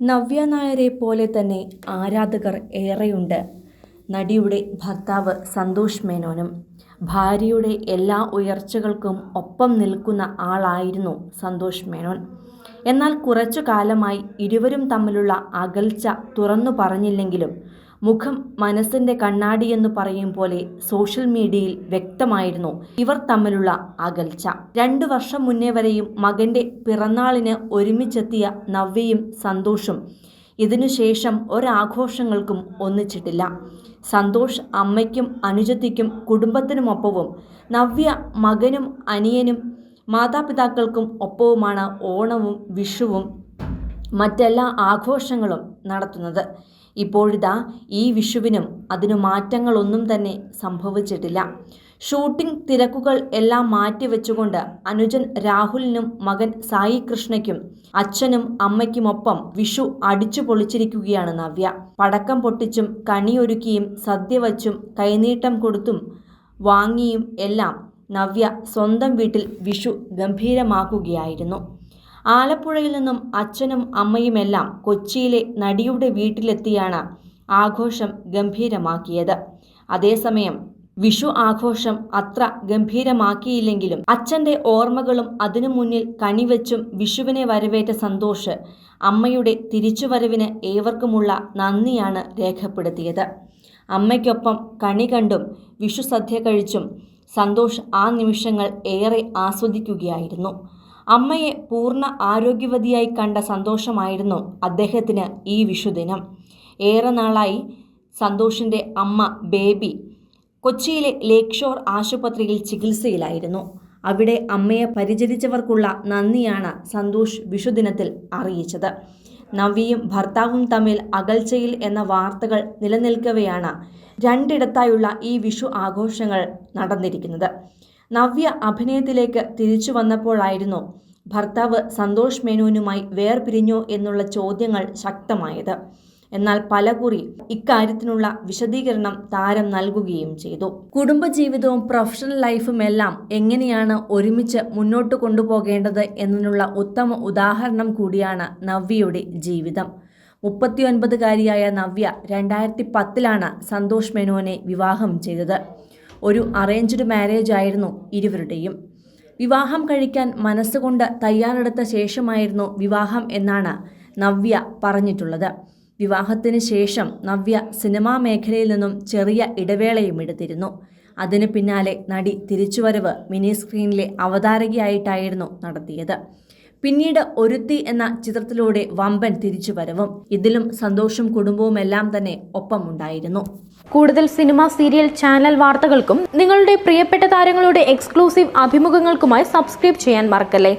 നവ്യ നായരെ പോലെ തന്നെ ആരാധകർ ഏറെയുണ്ട്. നടിയുടെ ഭർത്താവ് സന്തോഷ് മേനോനും ഭാര്യയുടെ എല്ലാ ഉയർച്ചകൾക്കും ഒപ്പം നിൽക്കുന്ന ആളായിരുന്നു സന്തോഷ് മേനോൻ. എന്നാൽ കുറച്ചു കാലമായി ഇരുവരും തമ്മിലുള്ള അകൽച്ച തുറന്നു പറഞ്ഞില്ലെങ്കിലും മുഖം മനസ്സിന്റെ കണ്ണാടി എന്ന് പറയും പോലെ സോഷ്യൽ മീഡിയയിൽ വ്യക്തമായിരുന്നു ഇവർ തമ്മിലുള്ള അകൽച്ച. രണ്ടു വർഷം മുന്നേ വരെയും മകന്റെ പിറന്നാളിന് ഒരുമിച്ചെത്തിയ നവ്യയും സന്തോഷും ഇതിനുശേഷം ഒരാഘോഷങ്ങൾക്കും ഒന്നിച്ചിട്ടില്ല. സന്തോഷ് അമ്മയ്ക്കും അനുജത്തിക്കും കുടുംബത്തിനുമൊപ്പവും നവ്യ മകനും അനിയനും മാതാപിതാക്കൾക്കും ഒപ്പവുമാണ് ഓണവും വിഷുവും മറ്റെല്ലാ ആഘോഷങ്ങളും നടത്തുന്നത്. ഇപ്പോഴിതാ ഈ വിഷുവിനും അതിനു മാറ്റങ്ങളൊന്നും തന്നെ സംഭവിച്ചിട്ടില്ല. ഷൂട്ടിംഗ് തിരക്കുകൾ എല്ലാം മാറ്റിവെച്ചുകൊണ്ട് അനുജൻ രാഹുലിനും മകൻ സായി കൃഷ്ണയ്ക്കും അച്ഛനും അമ്മയ്ക്കുമൊപ്പം വിഷു അടിച്ചു പൊളിച്ചിരിക്കുകയാണ് നവ്യ. പടക്കം പൊട്ടിച്ചും കണിയൊരുക്കിയും സദ്യ വച്ചും കൈനീട്ടം കൊടുത്തും വാങ്ങിയും എല്ലാം നവ്യ സ്വന്തം വീട്ടിൽ വിഷു ഗംഭീരമാക്കുകയായിരുന്നു. ആലപ്പുഴയിൽ നിന്നും അച്ഛനും അമ്മയുമെല്ലാം കൊച്ചിയിലെ നടിയുടെ വീട്ടിലെത്തിയാണ് ആഘോഷം ഗംഭീരമാക്കിയത്. അതേസമയം വിഷു ആഘോഷം അത്ര ഗംഭീരമാക്കിയില്ലെങ്കിലും അച്ഛന്റെ ഓർമ്മകളും അതിനു മുന്നിൽ കണിവെച്ചും വിഷുവിനെ വരവേറ്റ സന്തോഷ് അമ്മയുടെ തിരിച്ചുവരവിന് ഏവർക്കുമുള്ള നന്ദിയാണ് രേഖപ്പെടുത്തിയത്. അമ്മയ്ക്കൊപ്പം കണി കണ്ടും വിഷു സദ്യ കഴിച്ചും സന്തോഷ് ആ നിമിഷങ്ങൾ ഏറെ ആസ്വദിക്കുകയായിരുന്നു. അമ്മയെ പൂർണ ആരോഗ്യവതിയായി കണ്ട സന്തോഷമായിരുന്നു അദ്ദേഹത്തിന് ഈ വിഷുദിനം. ഏറെ നാളായി സന്തോഷിന്റെ അമ്മ ബേബി കൊച്ചിയിലെ ലേക്ക് ഷോർ ആശുപത്രിയിൽ ചികിത്സയിലായിരുന്നു. അവിടെ അമ്മയെ പരിചരിച്ചവർക്കുള്ള നന്ദിയാണ് സന്തോഷ് വിഷുദിനത്തിൽ അറിയിച്ചത്. നവിയും ഭർത്താവും തമ്മിൽ അകൽച്ചയിൽ എന്ന വാർത്തകൾ നിലനിൽക്കവെയാണ് രണ്ടിടത്തായുള്ള ഈ വിഷു ആഘോഷങ്ങൾ നടന്നിരിക്കുന്നത്. നവ്യ അഭിനയത്തിലേക്ക് തിരിച്ചു വന്നപ്പോഴായിരുന്നു ഭർത്താവ് സന്തോഷ് മേനോനുമായി വേർപിരിഞ്ഞോ എന്നുള്ള ചോദ്യങ്ങൾ ശക്തമായത്. എന്നാൽ പലകുറി ഇക്കാര്യത്തിനുള്ള വിശദീകരണം താരം നൽകുകയും ചെയ്തു. കുടുംബജീവിതവും പ്രൊഫഷണൽ ലൈഫും എല്ലാം എങ്ങനെയാണ് ഒരുമിച്ച് മുന്നോട്ട് കൊണ്ടുപോകേണ്ടത് എന്നതിനുള്ള ഉത്തമ ഉദാഹരണം കൂടിയാണ് നവ്യയുടെ ജീവിതം. മുപ്പത്തിയൊൻപതുകാരിയായ നവ്യ രണ്ടായിരത്തി പത്തിലാണ് സന്തോഷ് മേനോനെ വിവാഹം ചെയ്തത്. ഒരു അറേഞ്ച്ഡ് മാരേജ് ആയിരുന്നു ഇരുവരുടെയും. വിവാഹം കഴിക്കാൻ മനസ്സുകൊണ്ട് തയ്യാറെടുത്ത ശേഷമായിരുന്നു വിവാഹം എന്നാണ് നവ്യ പറഞ്ഞിട്ടുള്ളത്. വിവാഹത്തിന് ശേഷം നവ്യ സിനിമാ മേഖലയിൽ നിന്നും ചെറിയ ഇടവേളയും എടുത്തിരുന്നു. അതിന് പിന്നാലെ നടി തിരിച്ചുവരവ് മിനി സ്ക്രീനിലെ അവതാരകയായിട്ടായിരുന്നു നടത്തിയത്. പിന്നീട് ഒരുത്തി എന്ന ചിത്രത്തിലൂടെ വമ്പൻ തിരിച്ചുവരവും. ഇതിലും സന്തോഷം കുടുംബവും എല്ലാം തന്നെ ഒപ്പമുണ്ടായിരുന്നു. കൂടുതൽ സിനിമ സീരിയൽ ചാനൽ വാർത്തകൾക്കും നിങ്ങളുടെ പ്രിയപ്പെട്ട താരങ്ങളുടെ എക്സ്ക്ലൂസീവ് അഭിമുഖങ്ങൾക്കുമായി സബ്സ്ക്രൈബ് ചെയ്യാൻ മറക്കല്ലേ?